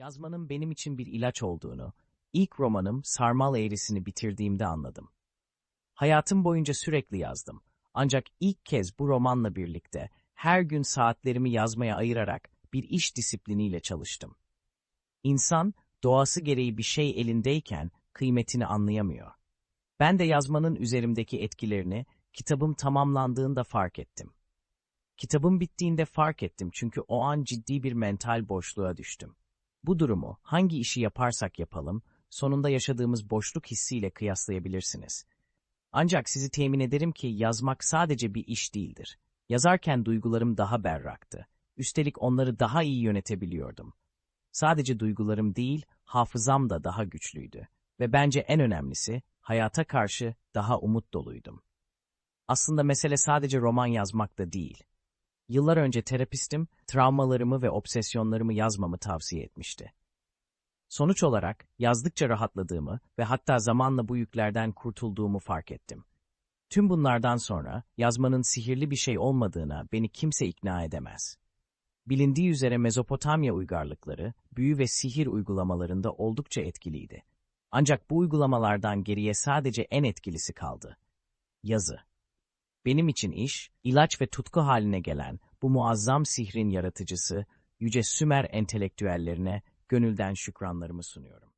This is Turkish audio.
Yazmanın benim için bir ilaç olduğunu, ilk romanım Sarmal Eğrisi'ni bitirdiğimde anladım. Hayatım boyunca sürekli yazdım. Ancak ilk kez bu romanla birlikte her gün saatlerimi yazmaya ayırarak bir iş disipliniyle çalıştım. İnsan, doğası gereği bir şey elindeyken kıymetini anlayamıyor. Ben de yazmanın üzerimdeki etkilerini kitabım tamamlandığında fark ettim. Kitabım bittiğinde fark ettim çünkü o an ciddi bir mental boşluğa düştüm. Bu durumu hangi işi yaparsak yapalım, sonunda yaşadığımız boşluk hissiyle kıyaslayabilirsiniz. Ancak sizi temin ederim ki yazmak sadece bir iş değildir. Yazarken duygularım daha berraktı. Üstelik onları daha iyi yönetebiliyordum. Sadece duygularım değil, hafızam da daha güçlüydü. Ve bence en önemlisi, hayata karşı daha umut doluydum. Aslında mesele sadece roman yazmakta değil. Yıllar önce terapistim, travmalarımı ve obsesyonlarımı yazmamı tavsiye etmişti. Sonuç olarak yazdıkça rahatladığımı ve hatta zamanla bu yüklerden kurtulduğumu fark ettim. Tüm bunlardan sonra yazmanın sihirli bir şey olmadığına beni kimse ikna edemez. Bilindiği üzere Mezopotamya uygarlıkları, büyü ve sihir uygulamalarında oldukça etkiliydi. Ancak bu uygulamalardan geriye sadece en etkilisi kaldı. Yazı. Benim için iş, ilaç ve tutku haline gelen bu muazzam sihrin yaratıcısı, Yüce Sümer entelektüellerine gönülden şükranlarımı sunuyorum.